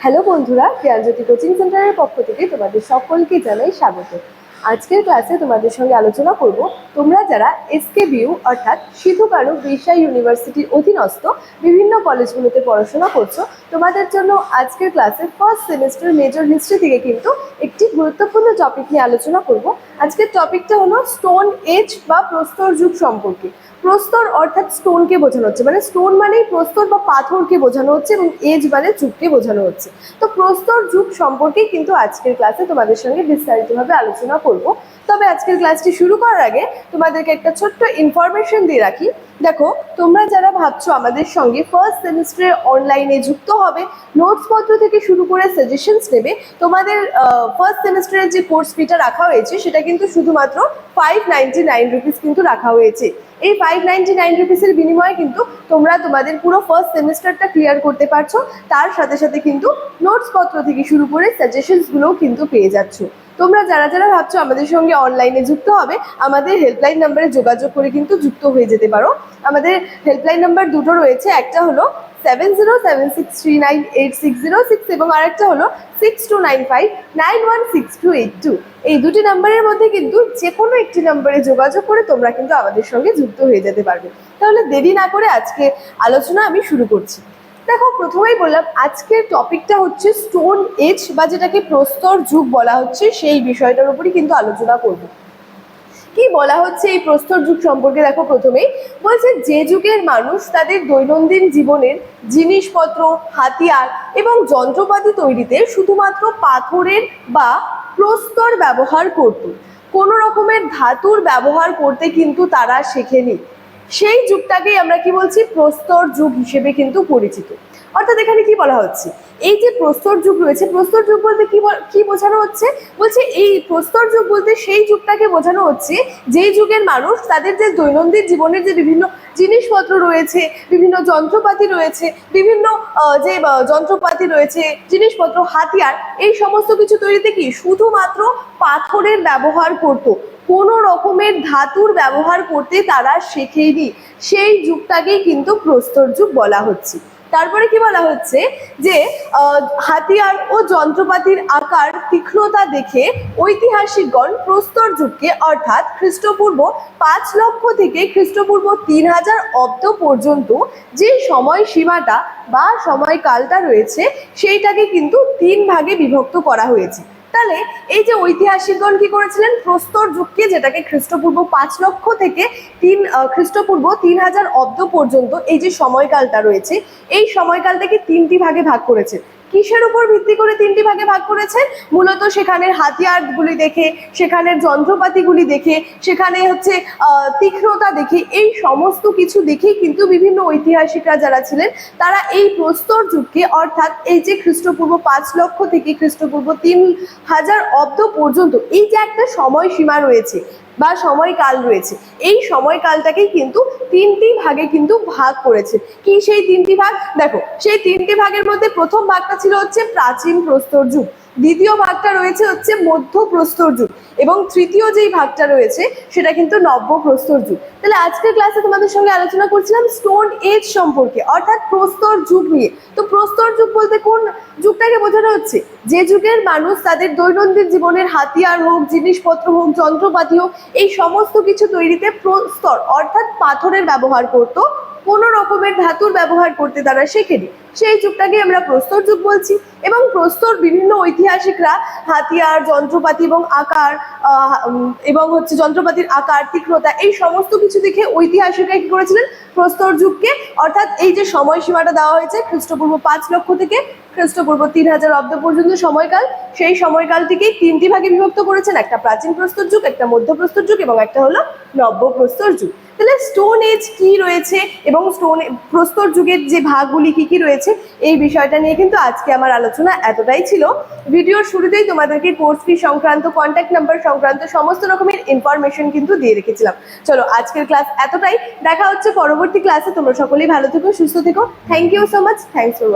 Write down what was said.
Hello বন্ধুরা জ্ঞানজ্যোতি coaching সেন্টারের পক্ষ থেকে তোমাদের সকলকে জানাই স্বাগত। আজকের ক্লাসে তোমাদের সঙ্গে আলোচনা করব, তোমরা যারা এসকে বিউ অর্থাৎ সিধু কানু বিরসা ইউনিভার্সিটির অধীনস্থ বিভিন্ন কলেজগুলোতে পড়াশোনা করছ, তোমাদের জন্য আজকের ক্লাসে ফার্স্ট সেমিস্টার মেজর হিস্ট্রি থেকে কিন্তু একটি গুরুত্বপূর্ণ টপিক নিয়ে আলোচনা করব। আজকের টপিকটা হলো স্টোন এজ বা প্রস্তর যুগ সম্পর্কে। প্রস্তর অর্থাৎ স্টোনকে বোঝানো হচ্ছে মানে স্টোন মানেই প্রস্তর বা পাথরকে বোঝানো হচ্ছে এবং এজ মানে যুগকে বোঝানো হচ্ছে। তো প্রস্তর যুগ সম্পর্কে কিন্তু আজকের ক্লাসে তোমাদের সঙ্গে বিস্তারিতভাবে আলোচনা করব। তবে আজকের ক্লাসটি শুরু করার আগে তোমাদেরকে একটা ছোট্ট ইনফরমেশন দিয়ে রাখি। দেখো, তোমরা যারা ভাবছ আমাদের সঙ্গে ফার্স্ট সেমিস্টারে অনলাইনে যুক্ত হবে নোটসপত্র থেকে শুরু করে সাজেশনস নেবে, তোমাদের ফার্স্ট সেমিস্টারের যে কোর্স ফিটা রাখা হয়েছে, সেটা কিন্তু শুধুমাত্র ফাইভ নাইনটি নাইন রুপিস কিন্তু রাখা হয়েছে। এই ফাইভ নাইনটি নাইন রুপিসের বিনিময়ে কিন্তু তোমরা তোমাদের পুরো ফার্স্ট সেমিস্টারটা ক্লিয়ার করতে পারছ। তার সাথে সাথে কিন্তু নোটসপত্র থেকে শুরু করে সাজেশনসগুলোও কিন্তু পেয়ে যাচ্ছ। তোমরা যারা যারা ভাবছ আমাদের সঙ্গে অনলাইনে যুক্ত হবে, আমাদের হেল্পলাইন নাম্বারে যোগাযোগ করে কিন্তু যুক্ত হয়ে যেতে পারো। আমাদের হেল্পলাইন নাম্বার দুটো রয়েছে, একটা হলো seven zero seven six three nine eight six zero six এবং আরেকটা হলো six two nine five nine one six two eight two এই দুটি নাম্বারের মধ্যে কিন্তু যে কোনো একটি নাম্বারে যোগাযোগ করে তোমরা কিন্তু আমাদের সঙ্গে যুক্ত হয়ে যেতে পারবে। তাহলে দেরি না করে আজকে আলোচনা আমি শুরু করছি। দেখো, প্রথমেই বললাম, আজকের টপিকটা হচ্ছে স্টোন এজ বা যেটাকে প্রস্তর যুগ বলা হচ্ছে, সেই বিষয়টার উপরই কিন্তু আলোচনা করব। কি বলা হচ্ছে এই প্রস্তর যুগ সম্পর্কে? দেখো, প্রথমেই বলছে যে যুগের মানুষ তাদের দৈনন্দিন জীবনের জিনিসপত্র, হাতিয়ার এবং যন্ত্রপাতি তৈরিতে শুধুমাত্র পাথরের বা প্রস্তর ব্যবহার করত। কোনো রকমের ধাতুর ব্যবহার করতে কিন্তু তারা শেখেনি। সেই যুগটাকেই আমরা কি বলছি? প্রস্তর যুগ হিসেবে কিন্তু পরিচিত। অর্থাৎ এখানে কি বলা হচ্ছে? এই যে প্রস্তর যুগ রয়েছে, প্রস্তর যুগ বলতে কি কি বোঝানো হচ্ছে? বলছে এই প্রস্তর যুগ বলতে সেই যুগটাকে বোঝানো হচ্ছে, যেই যুগের মানুষ তাদের যে দৈনন্দিন জীবনের যে বিভিন্ন জিনিসপত্র রয়েছে, বিভিন্ন যন্ত্রপাতি রয়েছে, বিভিন্ন যে যন্ত্রপাতি রয়েছে, জিনিসপত্র, হাতিয়ার, এই সমস্ত কিছু তৈরিতে কি শুধুমাত্র পাথরের ব্যবহার করতো। কোনো রকমের ধাতুর ব্যবহার করতে তারা শেখেনি। সেই যুগটাকেই কিন্তু প্রস্তর যুগ বলা হচ্ছে। তারপরে কি বলা হচ্ছে? যে হাতিয়ার ও যন্ত্রপাতির আকার তীক্ষ্ণতা দেখে ঐতিহাসিকগণ প্রস্তর যুগকে, অর্থাৎ খ্রিস্টপূর্ব পাঁচ লক্ষ থেকে খ্রিস্টপূর্ব তিন হাজার অব্দ পর্যন্ত যে সময় সীমাটা বা সময়কালটা রয়েছে, সেইটাকে কিন্তু তিন ভাগে বিভক্ত করা হয়েছে। তাহলে এই যে ঐতিহাসিকগণ কি করেছিলেন? প্রস্তর যুগকে যেটাকে খ্রিস্টপূর্ব পাঁচ লক্ষ থেকে তিন খ্রিস্টপূর্ব তিন হাজার অব্দ পর্যন্ত এই যে সময়কালটা রয়েছে, এই সময়কালটাকে তিনটি ভাগে ভাগ করেছে। কিসের উপর ভিত্তি করে তিনটি ভাগে ভাগ করেছে মূলত সেখানের হাতিয়ারগুলি দেখে, সেখানের যন্ত্রপাতিগুলি দেখে, সেখানে হচ্ছে তীক্ষ্ণতা দেখে, এই সমস্ত কিছু দেখেই কিন্তু বিভিন্ন ঐতিহাসিকরা যারা ছিলেন, তারা এই প্রস্তর যুগকে অর্থাৎ এই যে খ্রিস্টপূর্ব পাঁচ লক্ষ থেকে খ্রিস্টপূর্ব তিন হাজার অব্দ পর্যন্ত, এই যে একটা সময়সীমা রয়েছে বা সময়কাল রয়েছে। এই সময়কালটাকেই কিন্তু তিনটি ভাগে কিন্তু ভাগ করেছে। কি সেই তিনটি ভাগ? দেখো, সেই তিনটি ভাগের মধ্যে প্রথম ভাগটা ছিল হচ্ছে প্রাচীন প্রস্তর যুগ। দ্বিতীয় ভাগটা রয়েছে হচ্ছে মধ্য প্রস্তর যুগ এবং তৃতীয় যেই ভাগটা রয়েছে সেটা কিন্তু নব্য প্রস্তর যুগ। তাহলে আজকের ক্লাসে তোমাদের সঙ্গে আলোচনা করছিলাম স্টোন এজ সম্পর্কে, অর্থাৎ প্রস্তর যুগ নিয়ে। তো প্রস্তর যুগ বলতে কোন যুগটাকে বোঝানো হচ্ছে? যে যুগের মানুষ তাদের দৈনন্দিন জীবনের হাতিয়ার হোক, জিনিসপত্র হোক, যন্ত্রপাতি হোক, এই সমস্ত কিছু তৈরিতে প্রস্তর, অর্থাৎ পাথরের ব্যবহার করত কোনো রকমের ধাতুর ব্যবহার করতে তারা শেখেনি। সেই যুগটাকে আমরা প্রস্তর যুগ বলছি এবং প্রস্তর বিভিন্ন ঐতিহাসিকরা হাতিয়ার, যন্ত্রপাতি এবং আকার এবং হচ্ছে যন্ত্রপাতির আকার, তীক্ষ্ণতা এই সমস্ত কিছু দেখে ঐতিহাসিকরা কি করেছিলেন? প্রস্তর যুগকে, অর্থাৎ এই যে সময়সীমাটা দেওয়া হয়েছে খ্রিস্টপূর্ব পাঁচ লক্ষ থেকে খ্রিস্টপূর্ব তিন হাজার অব্দ পর্যন্ত সময়কাল, সেই সময়কালটিকেই তিনটি ভাগে বিভক্ত করেছেন। একটা প্রাচীন প্রস্তর যুগ, একটা মধ্য প্রস্তর যুগ এবং একটা হলো নব্য প্রস্তর যুগ। তাহলে স্টোন এজ কি রয়েছে এবং স্টোন প্রস্তর যুগের যে ভাগগুলি কি কি রয়েছে, এই বিষয়টা নিয়ে কিন্তু আজকে আমার আলোচনা এতটাই ছিল। ভিডিওর শুরুতেই তোমাদেরকে কোর্স ফি সংক্রান্ত কন্ট্যাক্ট নাম্বার সংক্রান্ত সমস্ত রকমের ইনফরমেশন কিন্তু দিয়ে রেখেছিলাম। চলো, আজকের ক্লাস এতটাই। দেখা হচ্ছে পরবর্তী ক্লাসে তোমরা সকলেই ভালো থেকো, সুস্থ থেকো। Thank you so much thanks for